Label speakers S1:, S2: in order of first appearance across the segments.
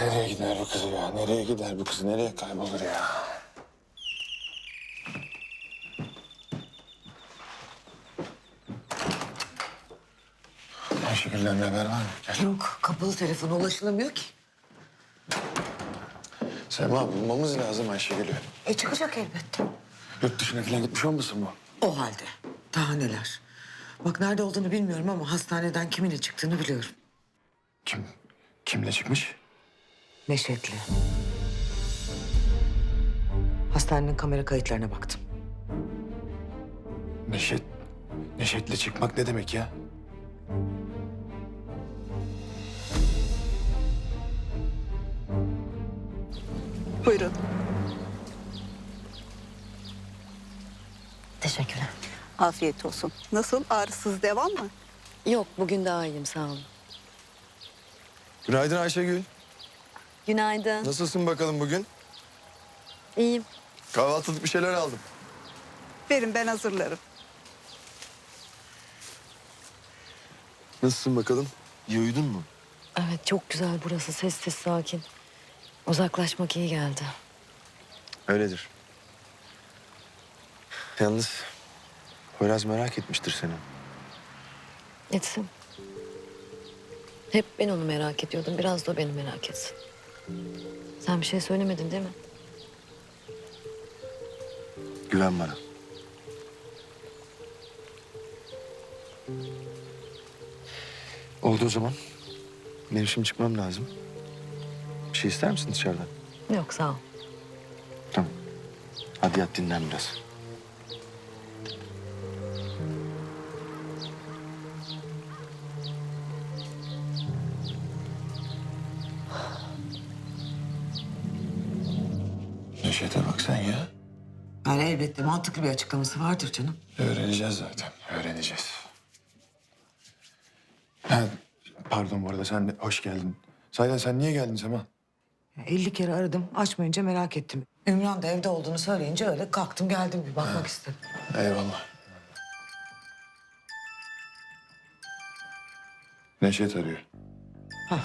S1: Nereye gider bu kız ya? Nereye gider bu kız? Nereye kaybolur ya? Ayşegül'den bir haber var mı? Gel.
S2: Yok, kapalı telefona ulaşılamıyor ki.
S1: Sema bulmamız lazım Ayşegül'ü.
S2: E çıkacak elbette.
S1: Yurt dışına falan gitmiş olmasın bu?
S2: O halde. Daha neler. Bak nerede olduğunu bilmiyorum ama hastaneden kiminle çıktığını biliyorum.
S1: Kim? Kimle çıkmış?
S2: Neşetli. Hastanenin kamera kayıtlarına baktım.
S1: Neşet. Neşet'le çıkmak ne demek ya?
S3: Buyurun.
S4: Teşekkürler.
S3: Afiyet olsun. Nasıl? Ağrısız devam mı?
S4: Yok bugün daha iyiyim sağ olun.
S5: Günaydın Ayşegül.
S4: Günaydın.
S5: Nasılsın bakalım bugün?
S4: İyiyim.
S5: Kahvaltılık bir şeyler aldım.
S3: Verin ben hazırlarım.
S5: Nasılsın bakalım? İyi uyudun mu?
S4: Evet çok güzel burası sessiz sakin. Uzaklaşmak iyi geldi.
S5: Öyledir. Yalnız Poyraz merak etmiştir seni.
S4: Etsin. Hep ben onu merak ediyordum. Biraz da o beni merak etsin. Sen bir şey söylemedin değil mi?
S5: Güven bana. Oldu o zaman. Benim şimdi çıkmam lazım. Bir şey ister misin dışarıdan?
S4: Yok sağ ol.
S5: Tamam. Hadi yat dinlen biraz.
S2: Yani elbette mantıklı bir açıklaması vardır canım.
S1: Öğreneceğiz zaten. Öğreneceğiz. Ha, pardon bu arada sen de hoş geldin. Sahiden sen niye geldin Sema?
S2: 50 kere aradım, açmayınca merak ettim. Ümran da evde olduğunu söyleyince öyle kalktım geldim bir bakmak istedim.
S1: Eyvallah. Neşet arıyor.
S2: Hah.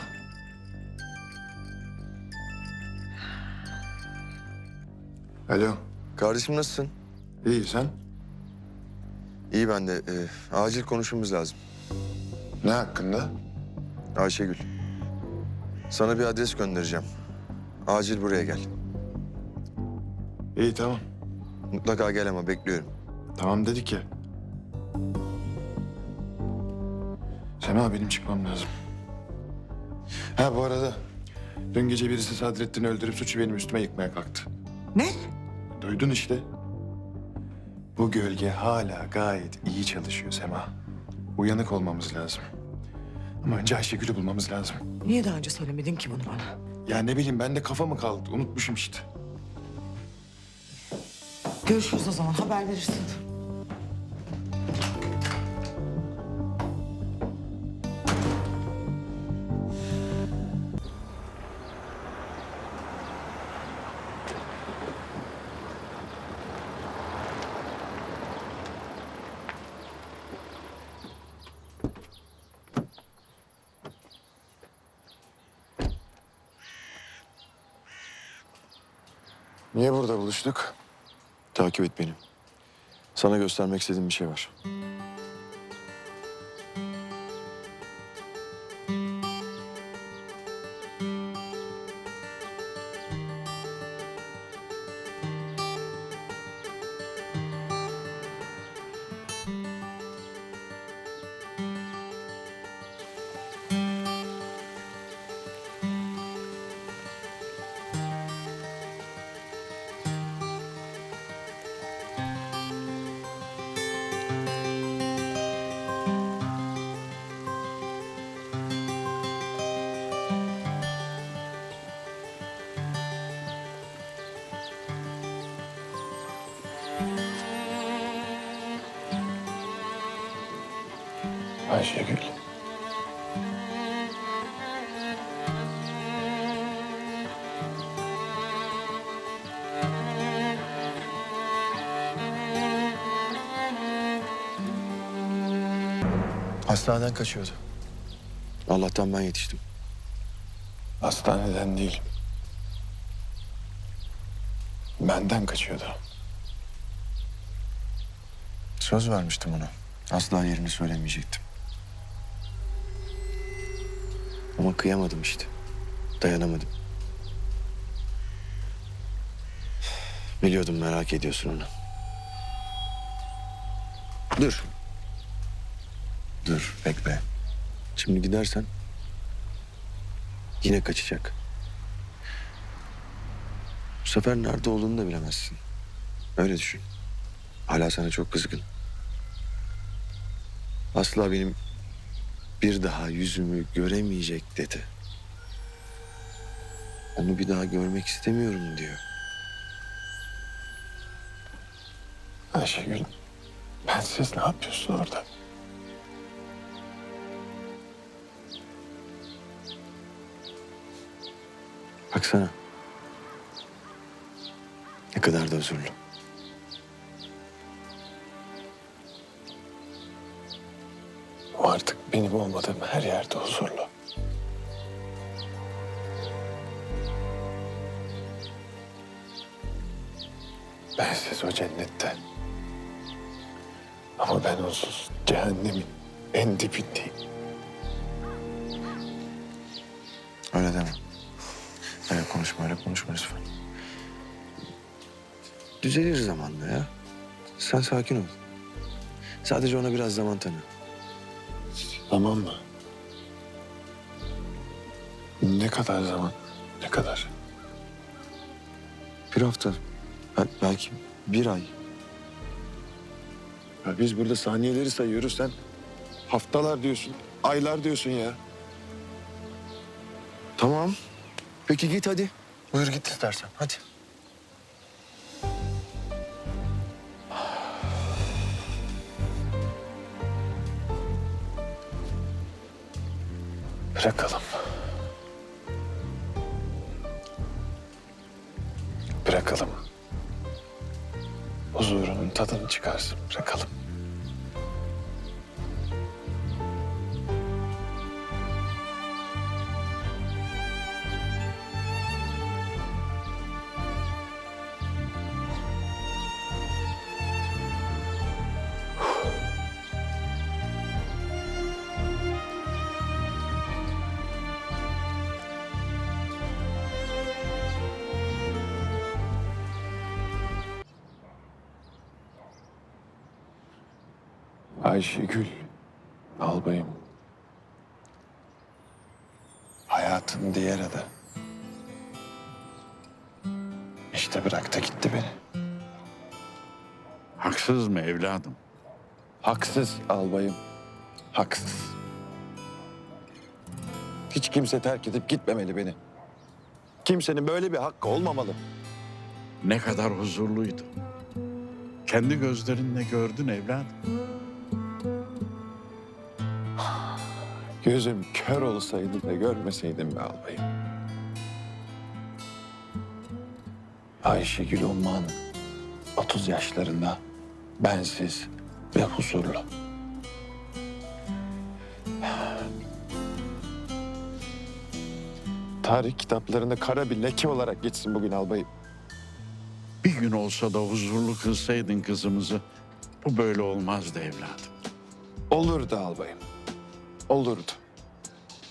S1: Alo.
S5: Kardeşim nasılsın?
S1: İyi sen?
S5: İyi ben de. Ee, acil konuşmamız lazım.
S1: Ne hakkında?
S5: Ayşegül. Sana bir adres göndereceğim. Acil buraya gel.
S1: İyi tamam.
S5: Mutlaka gel ama bekliyorum.
S1: Tamam dedik ya. Sema benim çıkmam lazım. Ha bu arada dün gece birisi Sadrettin'i öldürüp suçu benim üstüme yıkmaya kalktı.
S2: Ne?
S1: Duydun işte. Bu gölge hala gayet iyi çalışıyor Sema. Uyanık olmamız lazım. Ama önce Ayşegül'ü bulmamız lazım.
S2: Niye daha önce söylemedin ki bunu bana?
S1: Ya ne bileyim ben de kafa mı kaldı? Unutmuşum işte.
S2: Görüşürüz o zaman, haber verirsin.
S1: Niye burada buluştuk?
S5: Takip et beni. Sana göstermek istediğim bir şey var.
S1: Ayşegül.
S5: Hastaneden kaçıyordu. Allah'tan ben yetiştim.
S1: Hastaneden değil. Benden kaçıyordu.
S5: Söz vermiştim ona. Asla yerini söylemeyecektim. Ama kıyamadım işte. Dayanamadım. Biliyordum merak ediyorsun onu. Dur. Dur, bekle. Şimdi gidersen yine kaçacak. Bu sefer nerede olduğunu da bilemezsin. Öyle düşün. Hala sana çok kızgın. Asla benim bir daha yüzümü göremeyecek dedi. Onu bir daha görmek istemiyorum diyor.
S1: Ayşegül, bensiz ne yapıyorsun orada?
S5: Baksana. Ne kadar da huzurlu.
S1: O artık benim olmadığım her yerde huzurlu. Bensiz o cennette. Ama ben onsuz cehennemin en dibindeyim.
S5: Öyle deme. Öyle konuşma, öyle konuşma lütfen. Düzelir zamanla ya. Sen sakin ol. Sadece ona biraz zaman tanı.
S1: Tamam mı? Ne kadar zaman? Ne kadar?
S5: Bir hafta, bel- belki bir ay.
S1: Ya biz burada saniyeleri sayıyoruz sen haftalar diyorsun, aylar diyorsun ya.
S5: Tamam. Peki git hadi. Buyur git istersen. Hadi.
S1: Bırakalım. Bırakalım. Huzurunun tadını çıkarsın. Bırakalım. Ayşegül, albayım. Hayatın diğer adı. İşte bıraktı gitti beni.
S6: Haksız mı evladım?
S1: Haksız albayım. Haksız. Hiç kimse terk edip gitmemeli beni. Kimsenin böyle bir hakkı olmamalı.
S6: Ne kadar huzurluydu. Kendi gözlerinle gördün evladım.
S1: Gözüm kör olsaydı da görmeseydim be albayım. Ayşegül Umman 30 yaşlarında bensiz ve huzurlu. Tarih kitaplarında kara bir leke olarak geçsin bugün albayım.
S6: Bir gün olsa da huzurlu kılsaydın kızımızı bu böyle olmazdı evladım.
S1: Olurdu albayım. Olurdu.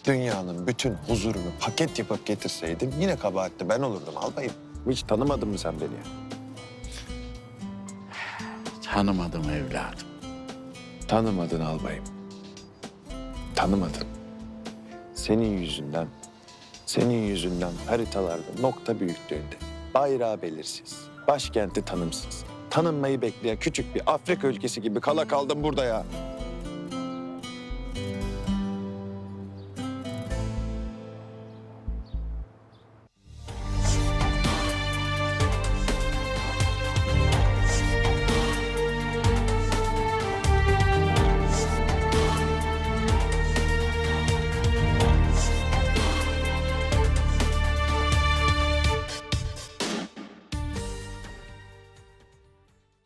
S1: Dünyanın bütün huzurunu paket yapıp getirseydim yine kabahatli ben olurdum albayım. Hiç tanımadın mı sen beni?
S6: Tanımadım evladım.
S1: Tanımadın albayım. Tanımadın. Senin yüzünden, senin yüzünden haritalarda nokta büyüklüğünde, bayrağı belirsiz, başkenti tanımsız, tanınmayı bekleyen küçük bir Afrika ülkesi gibi kala kaldım burada ya.